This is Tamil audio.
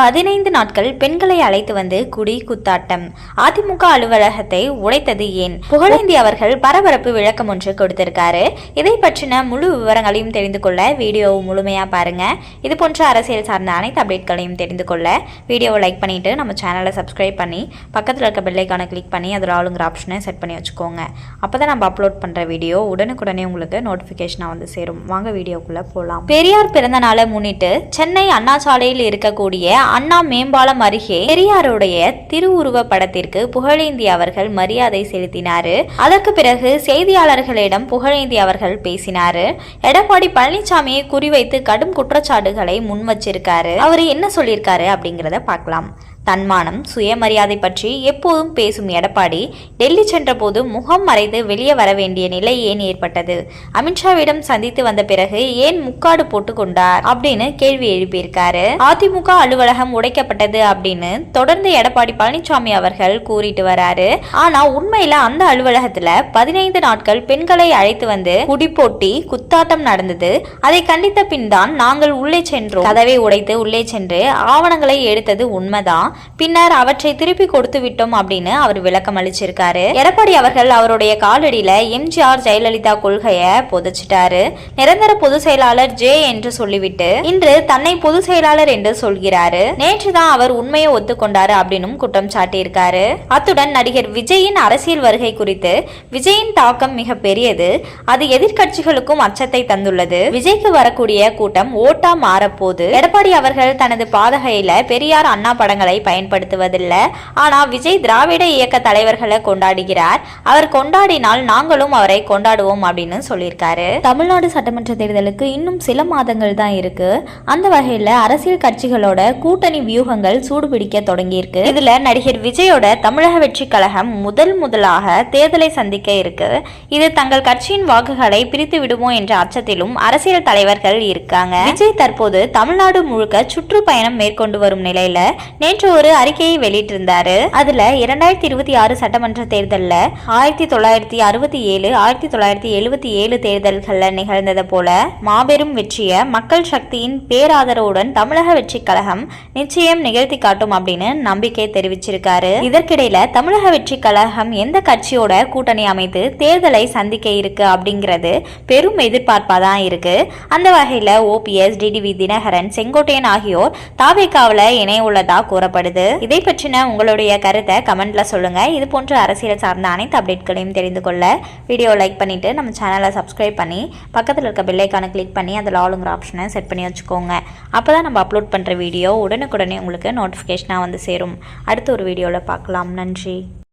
பதினைந்து நாட்கள் பெண்களை அழைத்து வந்து குடி குத்தாட்டம். அதிமுக அலுவலகத்தை உடைத்தது ஏன்? புகழேந்தி அவர்கள் பரபரப்பு விளக்கம் ஒன்று கொடுத்திருக்காரு. இதை பற்றின முழு விவரங்களையும் தெரிந்து கொள்ள வீடியோவை முழுமையாக பாருங்க. இது போன்ற அரசியல் சார்ந்த அனைத்து அப்டேட்களையும் தெரிந்து கொள்ள வீடியோவை லைக் பண்ணிட்டு நம்ம சேனலை சப்ஸ்கிரைப் பண்ணி பக்கத்தில் இருக்க பெல்லைக்கான கிளிக் பண்ணி அதில் ஆளுங்கிற ஆப்ஷனை செட் பண்ணி வச்சுக்கோங்க. அப்போ தான் நம்ம அப்லோட் பண்ணுற வீடியோ உடனுக்குடனே உங்களுக்கு நோட்டிஃபிகேஷனாக வந்து சேரும். வாங்க வீடியோக்குள்ளே போகலாம் பெரியார் பிறந்த நாளை முன்னிட்டு சென்னை அண்ணா சாலையில் இருக்கக்கூடிய அண்ணா மேம்பாலம் அருகே பெரியாருடைய திருவுருவ படத்திற்கு புகழேந்தி அவர்கள் மரியாதை செலுத்தினாரு. அதற்கு பிறகு செய்தியாளர்களிடம் புகழேந்தி அவர்கள் பேசினாரு. எடப்பாடி பழனிசாமியை குறிவைத்து கடும் குற்றச்சாட்டுகளை முன் வச்சிருக்காரு அவர் என்ன சொல்லியிருக்காரு அப்படிங்கிறத பார்க்கலாம். தன்மானம் சுயமரியாதை பற்றி எப்போதும் பேசும் எடப்பாடி டெல்லி சென்றபோது முகம் மறைந்து வெளியே வர வேண்டிய நிலை ஏன் ஏற்பட்டது? அமித்ஷாவிடம் சந்தித்து வந்த பிறகு ஏன் முக்காடு போட்டு கொண்டார் அப்படின்னு கேள்வி எழுப்பியிருக்காரு. அதிமுக அலுவலகம் உடைக்கப்பட்டது அப்படின்னு தொடர்ந்து எடப்பாடி பழனிசாமி அவர்கள் கூறிட்டு வராரு. ஆனா உண்மையில அந்த அலுவலகத்துல பதினைந்து நாட்கள் பெண்களை அழைத்து வந்து குடிப்போட்டி குத்தாட்டம் நடந்தது. அதை கண்டித்த பின் தான் நாங்கள் உள்ளே சென்றோம். கதவை உடைத்து உள்ளே சென்று ஆவணங்களை எடுத்தது உண்மைதான். பின்னர் அவற்றை திருப்பி கொடுத்து விட்டோம் அப்படின்னு அவர் விளக்கம் அளிச்சிருக்காரு. எடப்பாடி அவர்கள் அவருடைய காலடியில எம்ஜிஆர் ஜெயலலிதா கொள்கையை புதைச்சிட்டாரு. நிரந்தர பொதுச் செயலாளர் ஜே என்று சொல்லிவிட்டு இன்று தன்னை பொதுச் செயலாளர் என்று சொல்கிறாரு. நேற்று தான் அவர் உண்மையை ஒத்துக்கொண்டாரு அப்படின்னு குற்றம் சாட்டியிருக்காரு. அத்துடன் நடிகர் விஜயின் அரசியல் வருகை குறித்து விஜயின் தாக்கம் மிக பெரியது. அது எதிர்க்கட்சிகளுக்கும் அச்சத்தை தந்துள்ளது. விஜய்க்கு வரக்கூடிய கூட்டம் ஓட்டா மாறப்போது எடப்பாடி அவர்கள் தனது பாதகையில பெரியார் அண்ணா படங்களை பயன்படுத்துவதில்லை. ஆனா விஜய் திராவிட இயக்க தலைவர்களை கொண்டாடுகிறார். அவர் கொண்டாடினால் நாங்களும் அவரை கொண்டாடுவோம் அப்படின்னு சொல்லியிருக்காரு. தமிழ்நாடு சட்டமன்ற தேர்தலுக்கு இன்னும் சில மாதங்கள் தான் இருக்கு. அந்த வகையில அரசியல் கட்சிகளோட கூட்டணி வியூகங்கள் சூடுபிடிக்க தொடங்கியிருக்கு. இதுல நடிகர் விஜயோட தமிழக வெற்றி கழகம் முதல் முதலாக தேர்தலை சந்திக்க இருக்கு. இது தங்கள் கட்சியின் வாக்குகளை பிரித்து விடுமோ என்ற அச்சத்திலும் அரசியல் தலைவர்கள் இருக்காங்க. விஜய் தற்போது தமிழ்நாடு முழுக்க சுற்றுப்பயணம் மேற்கொண்டு வரும் நிலையில நேற்று ஒரு அறிக்கையை வெளியிட்டிருந்தாரு. அதுல இரண்டாயிரத்தி இருபத்தி ஆறு சட்டமன்ற தேர்தலில் ஆயிரத்தி தொள்ளாயிரத்தி அறுபத்தி ஏழு ஆயிரத்தி தொள்ளாயிரத்தி எழுபத்தி ஏழு தேர்தல்கள்ல நிகழ்ந்தது போல மாபெரும் வெற்றியை மக்கள் சக்தியின் பேராதரவுடன் தமிழக வெற்றி கழகம் நிச்சயம் நிகழ்த்தி காட்டும் அப்படின்னு நம்பிக்கை தெரிவிச்சிருக்காரு. இதற்கிடையில தமிழக வெற்றி கழகம் எந்த கட்சியோட கூட்டணி அமைத்து தேர்தலை சந்திக்க இருக்கு அப்படிங்கிறது பெரும் எதிர்பார்ப்பா தான் இருக்கு. அந்த வகையில ஓபிஎஸ் டிடிவி தினகரன் செங்கோட்டையன் ஆகியோர் தாவேக்காவில் இணைய உள்ளதா கூறப்படுது. இதை பற்றின உங்களுடைய கருத்தை கமெண்ட்ல சொல்லுங்க. இது போன்ற அரசியல் சார்ந்த அனைத்து அப்டேட்களையும் தெரிந்து கொள்ள வீடியோ லைக் பண்ணிட்டு நம்ம சேனலை சப்ஸ்கிரைப் பண்ணி பக்கத்தில் இருக்க பெல்லைக்கான கிளிக் பண்ணி அதில் ஆளுங்கிற ஆப்ஷனை செட் பண்ணி வச்சுக்கோங்க. அப்போ தான் நம்ம அப்லோட் பண்ணுற வீடியோ உடனுக்குடனே உங்களுக்கு நோட்டிஃபிகேஷனாக வந்து சேரும். அடுத்த ஒரு வீடியோவில் பார்க்கலாம். நன்றி.